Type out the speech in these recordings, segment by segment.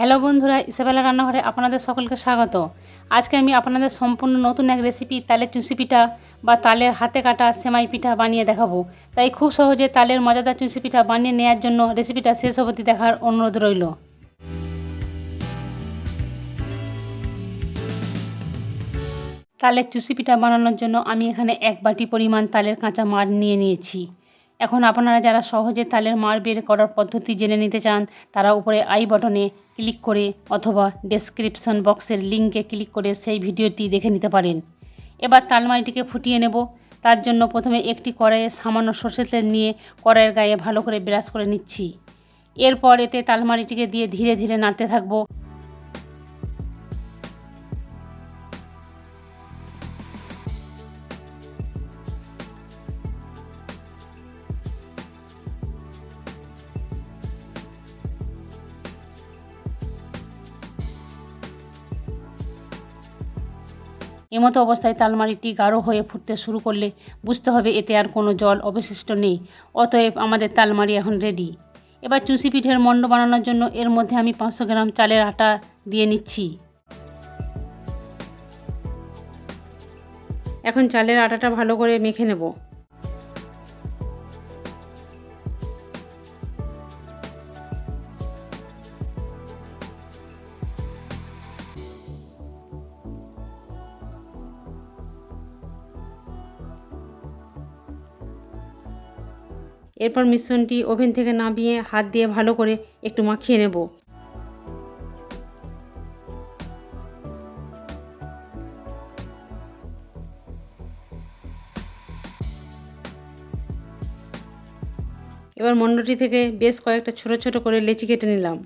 Hello বন্ধুরা, Isabella রান্নাঘরে আপনাদের সকলকে স্বাগত। আজকে আমি আপনাদের সম্পূর্ণ নতুন এক রেসিপি তালের চুষি পিঠা বা তালের হাতে কাটা সেমাই পিঠা বানিয়ে দেখাবো। তাই খুব সহজে তালের মজাদার চুষি পিঠা বানিয়ে নেওয়ার জন্য রেসিপিটা শেষ অবধি দেখার অনুরোধ রইল। তালের চুষি পিঠা বানানোর জন্য আমি এখানে এক বাটি পরিমাণ তালের কাঁচা মার নিয়ে নিয়েছি। এখন আপনারা যারা সহজে তালের মার বের করার পদ্ধতি জেনে নিতে চান, তারা উপরে আই বটনে ক্লিক করে অথবা ডেসক্রিপশন বক্সের লিঙ্কে ক্লিক করে সেই ভিডিওটি দেখে নিতে পারেন। এবার তালমারিটিকে ফুটিয়ে নেব। তার জন্য প্রথমে একটি কড়াইয়ে সামান্য সর্ষের তেল নিয়ে কড়াইয়ের গায়ে ভালো করে ব্রাশ করে নিচ্ছি। এরপর এতে তালমারিটিকে দিয়ে ধীরে ধীরে নাড়তে থাকব। এমতো অবস্থায় তালমারিটি গাঢ় হয়ে ফুটতে শুরু করলে বুঝতে হবে এতে আর কোনো জল অবশিষ্ট নেই। অতএব আমাদের তালমারি এখন রেডি এবার চুষি পিঠের মণ্ড বানানোর জন্য এর মধ্যে আমি পাঁচশো গ্রাম চালের আটা দিয়ে নিচ্ছি। এখন চালের আটাটা ভালো করে মেখে নেব। এরপর মিশ্রণটি ওভেন থেকে নামিয়ে হাত দিয়ে ভালো করে একটু মাখিয়ে নেব। এবার মণ্ডটি থেকে বেশ কয়েকটা ছোট ছোট করে লেচি কেটে নিলাম।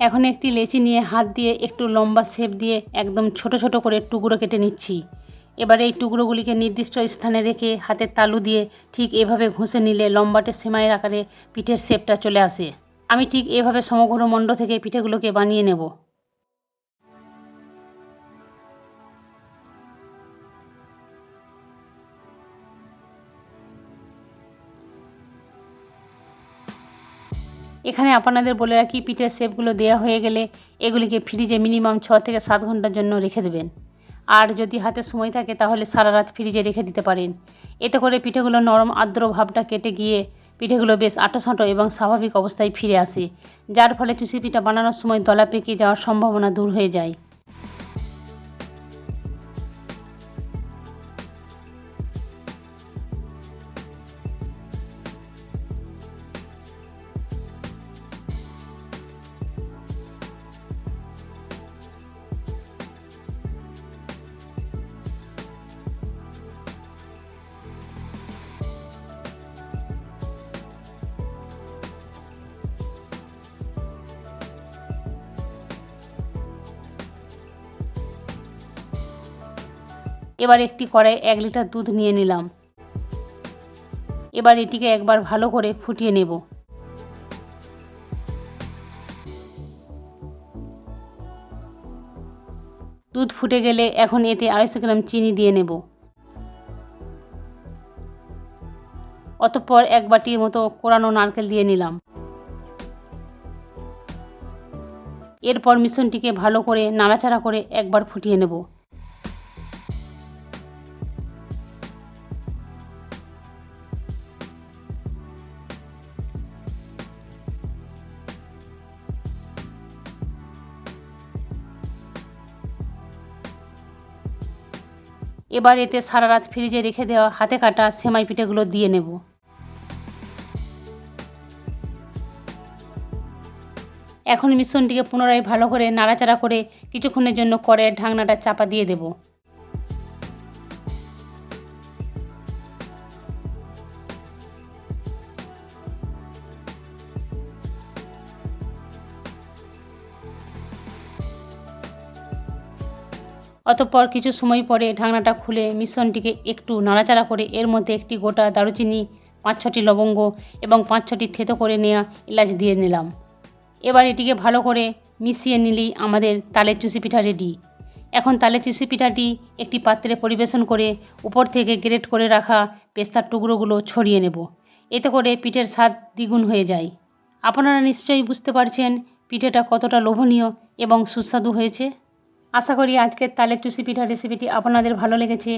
এখন একটি লেচি নিয়ে হাত দিয়ে একটু লম্বা শেপ দিয়ে একদম ছোট ছোট করে টুকরো কেটে নিচ্ছি। এবারে এই টুকরোগুলিকে নির্দিষ্ট স্থানে রেখে হাতের তালু দিয়ে ঠিক এভাবে ঘষে নিলে লম্বাটে সেমাইয়ের আকারে পিঠের শেপটা চলে আসে। আমি ঠিক এভাবে সমগ্র মণ্ড থেকে পিঠেগুলোকে বানিয়ে নেব। এখানে আপনাদের বলে রাখি, পিঠের শেপগুলো দেওয়া হয়ে গেলে এগুলিকে ফ্রিজে মিনিমাম ছ থেকে সাত ঘণ্টার জন্য রেখে দেবেন। আর যদি হাতে সময় থাকে তাহলে সারা রাত ফ্রিজে রেখে দিতে পারেন। এতে করে পিঠেগুলো নরম আর্দ্র ভাবটা কেটে গিয়ে পিঠেগুলো বেশ আটোসাঁটো এবং স্বাভাবিক অবস্থায় ফিরে আসে, যার ফলে চুষি পিঠা বানানোর সময় দলা পেকে যাওয়ার সম্ভাবনা দূর হয়ে যায়। এবার একটি কড়াই এক লিটার দুধ নিয়ে নিলাম। এবার এটিকে একবার ভালো করে ফুটিয়ে নেব। দুধ ফুটে গেলে এখন এতে আড়াইশো গ্রাম চিনি দিয়ে নেব। অতঃপর এক বাটির মতো কোরানো নারকেল দিয়ে নিলাম। এরপর মিশ্রণটিকে ভালো করে নাড়াচাড়া করে একবার ফুটিয়ে নেব। এবার এতে সারা রাত ফ্রিজে রেখে দেওয়া হাতে কাটা সেমাই পিঠেগুলো দিয়ে নেব। এখন মিশ্রণটিকে পুনরায় ভালো করে নাড়াচাড়া করে কিছুক্ষণের জন্য করে ঢাকনাটা চাপা দিয়ে দেব। অতঃপর কিছু সময় পরে ঢাকনাটা খুলে মিশ্রণটিকে একটু নাড়াচাড়া করে এর মধ্যে একটি গোটা দারুচিনি পাঁচ ছটি লবঙ্গ এবং পাঁচ ছটি থেতো করে নেওয়া এলাচ দিয়ে নিলাম। এবার এটিকে ভালো করে মিশিয়ে নিলেই আমাদের তালের চুষি পিঠা রেডি এখন তালের চুষি পিঠাটি একটি পাত্রে পরিবেশন করে উপর থেকে গ্রেট করে রাখা পেস্তার টুকরোগুলো ছড়িয়ে নেব। এতে করে পিঠের স্বাদ দ্বিগুণ হয়ে যায়। আপনারা নিশ্চয়ই বুঝতে পারছেন পিঠেটা কতটা লোভনীয় এবং সুস্বাদু হয়েছে। আশা করি আজকের তালের চুষি পিঠা রেসিপিটি আপনাদের ভালো লেগেছে।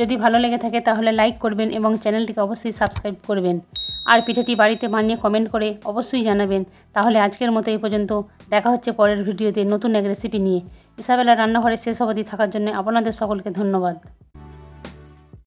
যদি ভালো লেগে থাকে তাহলে লাইক করবেন এবং চ্যানেলটিকে অবশ্যই সাবস্ক্রাইব করবেন। আর পিঠাটি বাড়িতে বানিয়ে কমেন্ট করে অবশ্যই জানাবেন। তাহলে আজকের মতো এই পর্যন্ত। দেখা হচ্ছে পরের ভিডিওতে নতুন এক রেসিপি নিয়ে। ইসাবেলা রান্নাঘরে শেষ অবধি থাকার জন্য আপনাদের সকলকে ধন্যবাদ।